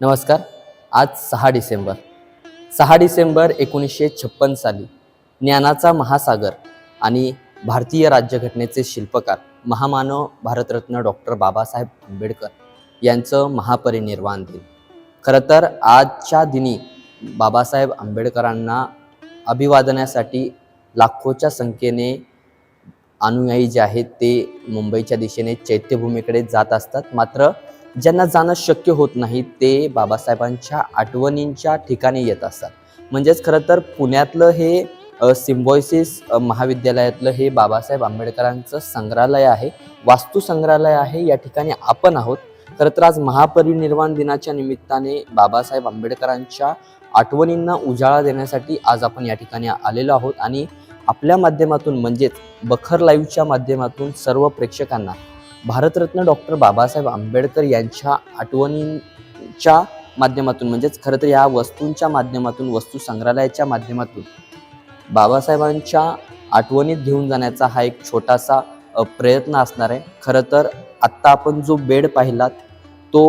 नमस्कार आज सहा डिसेंबर. सहा डिसेंबर एकोणीसशे छप्पन साली ज्ञानाचा महासागर आणि भारतीय राज्यघटनेचे शिल्पकार महामानव भारतरत्न डॉक्टर बाबासाहेब आंबेडकर यांचं महापरिनिर्वाण दिन. खरं तर आजच्या दिनी बाबासाहेब आंबेडकरांना अभिवादनासाठी लाखोच्या संख्येने अनुयायी जे आहेत ते मुंबईच्या दिशेने चैत्यभूमीकडे जात असतात. मात्र ज्यांना जाणं शक्य होत नाही ते बाबासाहेबांच्या आठवणींच्या ठिकाणी येत असतात. म्हणजेच खरं तर पुण्यातलं हे सिम्बॉयसिस महाविद्यालयातलं हे बाबासाहेब आंबेडकरांचं संग्रहालय आहे वास्तू संग्रहालय आहे या ठिकाणी आपण आहोत. खरं तर आज महापरिनिर्वाण दिनाच्या निमित्ताने बाबासाहेब आंबेडकरांच्या आठवणींना उजाळा देण्यासाठी आज आपण या ठिकाणी आलेलो आहोत. आणि आपल्या माध्यमातून म्हणजेच बखर लाईव्हच्या माध्यमातून सर्व प्रेक्षकांना भारतरत्न डॉक्टर बाबासाहेब आंबेडकर यांच्या आठवणींच्या माध्यमातून म्हणजेच खरं तर या वस्तूंच्या माध्यमातून वस्तू संग्रहालयाच्या माध्यमातून बाबासाहेबांच्या आठवणीत घेऊन जाण्याचा हा एक छोटासा प्रयत्न असणार आहे. खरं तर आत्ता आपण जो बेड पाहिलात तो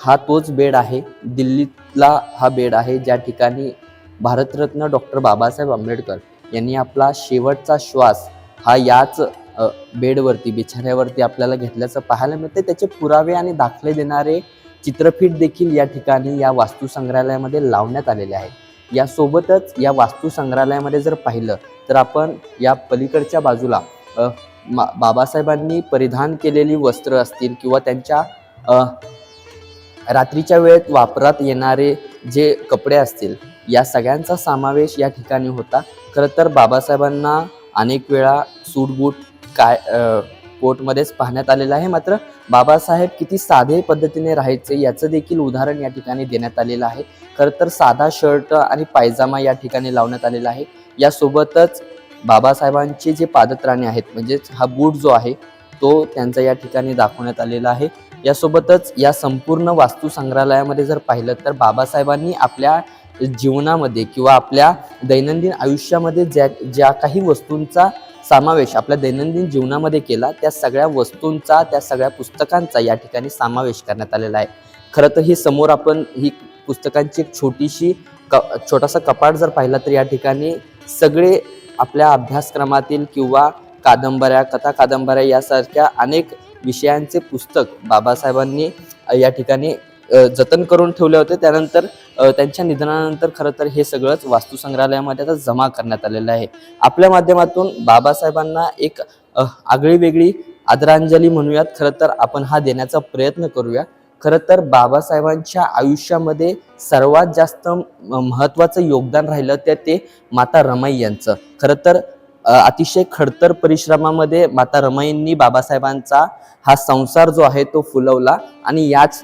हा तोच बेड आहे. दिल्लीतला हा बेड आहे ज्या ठिकाणी भारतरत्न डॉक्टर बाबासाहेब आंबेडकर यांनी आपला शेवटचा श्वास हा याच बेडवरती बिछाण्यावरती आपल्याला घेतल्याचं पाहायला मिळते त्याचे पुरावे आणि दाखले देणारे चित्रफित देखील या ठिकाणी या वास्तू संग्रहालयामध्ये लावण्यात आलेले आहे यासोबतच या वास्तू संग्रहालयामध्ये जर पाहिलं तर आपण या पलीकडच्या बाजूला मा- बाबासाहेबांनी परिधान केलेली वस्त्र असतील किंवा त्यांच्या रात्रीच्या वेळेत वापरात येणारे जे कपडे असतील या सगळ्यांचा समावेश या ठिकाणी होता. खरं तर बाबासाहेबांना अनेक वेळा सूट बूट काय कोर्टमध्येच कोटमध्येच पाहण्यात आलेलं आहे. मात्र बाबासाहेब किती साधे पद्धतीने राहायचे याचं देखील उदाहरण या ठिकाणी देण्यात आलेलं आहे. खरं तर साधा शर्ट आणि पायजामा या ठिकाणी लावण्यात आलेला आहे. यासोबतच बाबासाहेबांचे जे पादत्राणे आहेत म्हणजेच हा बूट जो आहे तो त्यांचा या ठिकाणी दाखवण्यात आलेला आहे. यासोबतच या संपूर्ण वास्तू संग्रहालयामध्ये जर पाहिलं तर बाबासाहेबांनी आपल्या जीवनामध्ये किंवा आपल्या दैनंदिन आयुष्यामध्ये ज्या ज्या काही वस्तूंचा समावेश आपल्या दैनंदिन जीवनामध्ये केला त्या सगळ्या वस्तूंचा त्या सगळ्या पुस्तकांचा या ठिकाणी समावेश करण्यात आलेला आहे. खरं तर ही समोर आपण ही पुस्तकांची एक छोटीशी क छोटासा कपाट जर पाहिला तर या ठिकाणी सगळे आपल्या अभ्यासक्रमातील किंवा कादंबऱ्या कथा कादंबऱ्या यासारख्या अनेक विषयांचे पुस्तक बाबासाहेबांनी या ठिकाणी जतन करून ठेवले होते. त्यानंतर त्यांच्या निधनानंतर खरं तर हे सगळंच वास्तुसंग्रहालयामध्ये आता जमा करण्यात आलेलं आहे. आपल्या माध्यमातून बाबासाहेबांना एक आगळी वेगळी आदरांजली म्हणूयात. खरं तर आपण हा देण्याचा प्रयत्न करूया. खरं तर बाबासाहेबांच्या आयुष्यामध्ये सर्वात जास्त महत्त्वाचं योगदान राहिलं ते ते माता रमाई यांचं. खरं तर अतिशय खडतर परिश्रमामध्ये माता रमाईंनी बाबासाहेबांचा हा संसार जो आहे तो फुलवला आणि याच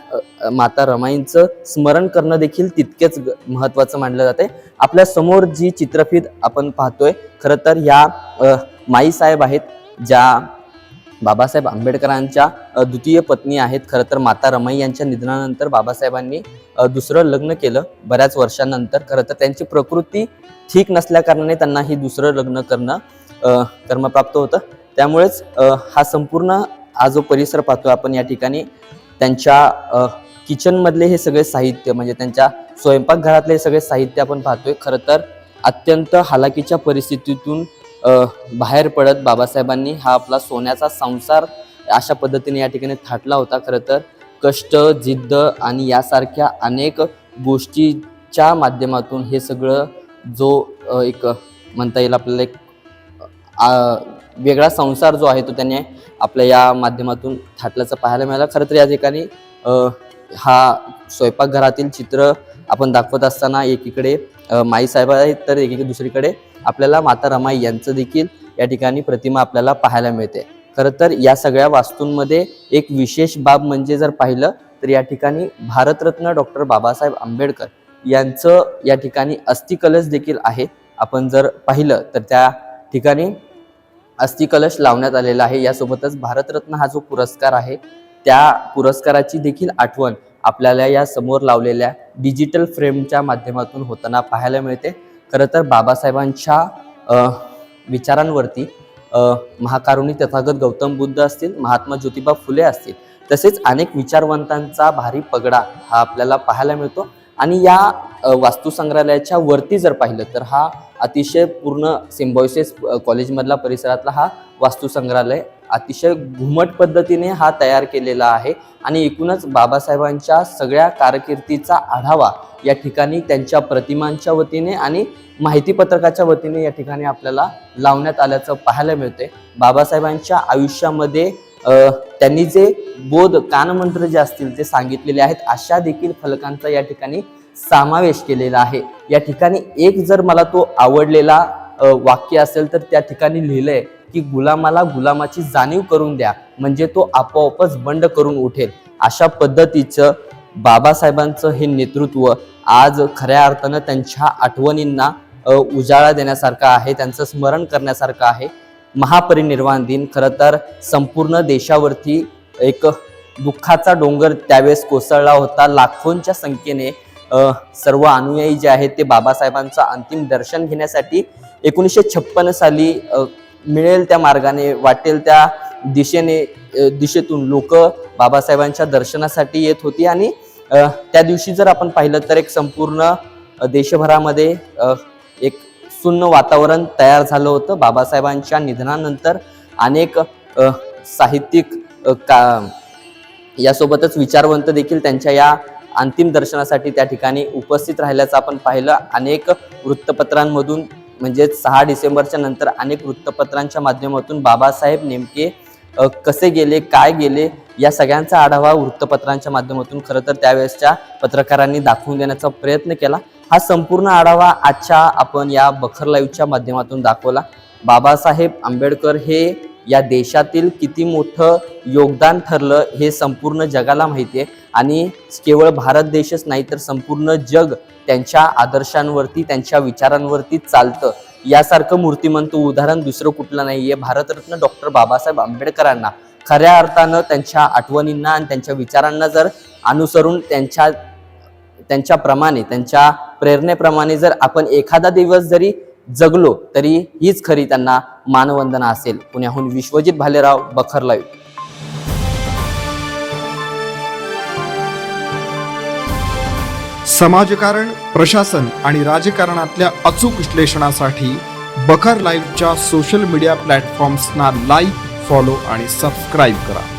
माता रमाईंचं स्मरण करणं देखील तितकेच ग- महत्त्वाचं मानलं जाते. आपल्यासमोर जी चित्रफित आपण पाहतोय खरं तर ह्या माईसाहेब आहेत ज्या बाबासाहेब आंबेडकरांच्या द्वितीय पत्नी आहेत. खरं तर माता रमाई यांच्या निधनानंतर बाबासाहेबांनी दुसरं लग्न केलं बऱ्याच वर्षांनंतर. खरं तर त्यांची प्रकृती ठीक नसल्याकारणाने त्यांना ही दुसरं लग्न करणं कर्मप्राप्त होतं. त्यामुळेच हा संपूर्ण हा जो परिसर पाहतो आपण या ठिकाणी त्यांच्या किचनमधले हे सगळे साहित्य म्हणजे त्यांच्या स्वयंपाकघरातले हे सगळे साहित्य आपण पाहतोय. खरं तर अत्यंत हालाकीच्या परिस्थितीतून बाहेर पडत बाबासाहेबांनी हा आपला सोन्याचा संसार अशा पद्धतीने या ठिकाणी थाटला होता खरं तर. कष्ट जिद्द आणि यासारख्या अनेक गोष्टीच्या माध्यमातून हे सगळं जो एक म्हणता येईल आपल्याला एक वेगळा संसार जो आहे तो त्याने आपल्या या माध्यमातून थाटल्याचं पाहायला मिळालं. खरं तर या ठिकाणी हा स्वयंपाकघरातील चित्र आपण दाखवत असताना एकीकडे माईसाहेब माई साहेब आहेत तर एकीकडे दुसरीकडे आपल्याला माता रमाई यांचं देखील या ठिकाणी प्रतिमा आपल्याला पाहायला मिळते. खरं तर या सगळ्या वास्तूंमध्ये एक विशेष बाब म्हणजे जर पाहिलं तर या ठिकाणी भारतरत्न डॉक्टर बाबासाहेब आंबेडकर यांचं या ठिकाणी अस्थिकलश देखील आहे. आपण जर पाहिलं तर त्या ठिकाणी अस्थिकलश लावण्यात आलेला आहे. यासोबतच भारतरत्न हा जो पुरस्कार आहे त्या पुरस्काराची देखील आठवण आपल्याला या समोर लावलेल्या डिजिटल फ्रेमच्या माध्यमातून होताना पाहायला मिळते. खरं तर बाबासाहेबांच्या विचारांवरती महाकारुणी तथागत गौतम बुद्ध असतील महात्मा ज्योतिबा फुले असतील तसेच अनेक विचारवंतांचा भारी पगडा हा आपल्याला पाहायला मिळतो. आणि या वास्तुसंग्रहालयाच्या वरती जर पाहिलं तर हा अतिशय पूर्ण सिम्बॉयसेस कॉलेजमधला परिसरातला हा वास्तुसंग्रहालय अतिशय घुमट पद्धतीने हा तयार केलेला आहे. आणि एकूणच बाबासाहेबांच्या सगळ्या कारकिर्दीचा आढावा या ठिकाणी त्यांच्या प्रतिमांच्या वतीने आणि माहिती पत्रकाच्या वतीने या ठिकाणी आपल्याला लावण्यात आल्याचं पाहायला मिळते बाबासाहेबांच्या आयुष्यामध्ये त्यांनी जे बोध कानमंत्र जे असतील ते सांगितलेले आहेत अशा देखील फलकांचा या ठिकाणी समावेश केलेला आहे. या ठिकाणी एक जर मला तो आवडलेला वाक्य असेल तर त्या ठिकाणी लिहिलंय की गुलामाला गुलामाची जाणीव करून द्या म्हणजे तो आपोआपच बंड करून उठेल. अशा पद्धतीचं बाबासाहेबांचं हे नेतृत्व आज खऱ्या अर्थानं त्यांच्या आठवणींना उजाळा देण्यासारखं आहे त्यांचं स्मरण करण्यासारखं आहे. महापरिनिर्वाण दिन खरं तर संपूर्ण देशावरती एक दुःखाचा डोंगर त्यावेळेस कोसळला होता लाखोंच्या संख्येने. सर्व अनुयायी जे आहेत ते बाबासाहेबांचं अंतिम दर्शन घेण्यासाठी एकोणीसशे छप्पन साली मिळेल त्या मार्गाने वाटेल त्या दिशेने दिशेतून लोक बाबासाहेबांच्या दर्शनासाठी येत होती. आणि त्या दिवशी जर आपण पाहिलं तर एक संपूर्ण देशभरामध्ये एक सुन्न वातावरण तयार झालं होतं. बाबासाहेबांच्या निधनानंतर अनेक साहित्यिक का यासोबतच विचारवंत देखील त्यांच्या या अंतिम दर्शनासाठी त्या ठिकाणी उपस्थित राहिल्याचं आपण पाहिलं. अनेक वृत्तपत्रांमधून म्हणजेच सहा डिसेंबरच्या नंतर अनेक वृत्तपत्रांच्या माध्यमातून बाबासाहेब नेमके कसे गेले काय गेले या सगळ्यांचा आढावा वृत्तपत्रांच्या माध्यमातून खरं तर त्यावेळेसच्या पत्रकारांनी दाखवून देण्याचा प्रयत्न केला. हा संपूर्ण आढावा आजच्या आपण या बखर लाईव्हच्या माध्यमातून दाखवला. बाबासाहेब आंबेडकर हे या देशातील किती मोठं योगदान ठरलं हे संपूर्ण जगाला माहिती आहे. आणि केवळ भारत देशच नाही तर संपूर्ण जग त्यांच्या आदर्शांवरती त्यांच्या विचारांवरती चालतं. यासारखं मूर्तिमंत उदाहरण दुसरं कुठलं नाही आहे भारतरत्न डॉक्टर बाबासाहेब आंबेडकरांना खऱ्या अर्थानं त्यांच्या आठवणींना आणि त्यांच्या विचारांना जर अनुसरून त्यांच्या त्यांच्याप्रमाणे त्यांच्या प्रेरणेप्रमाणे जर आपण एखादा दिवस जरी जगलो तरी हीच खरी त्यांना मानवंदना असेल. पुण्याहून विश्वजित भालेराव बखर समाजकारण प्रशासन आणि राजकारणातल्या अचूक विश्लेषणासाठी बखर लाईव्हच्या सोशल मीडिया प्लॅटफॉर्म्सना लाईक फॉलो आणि सबस्क्राईब करा.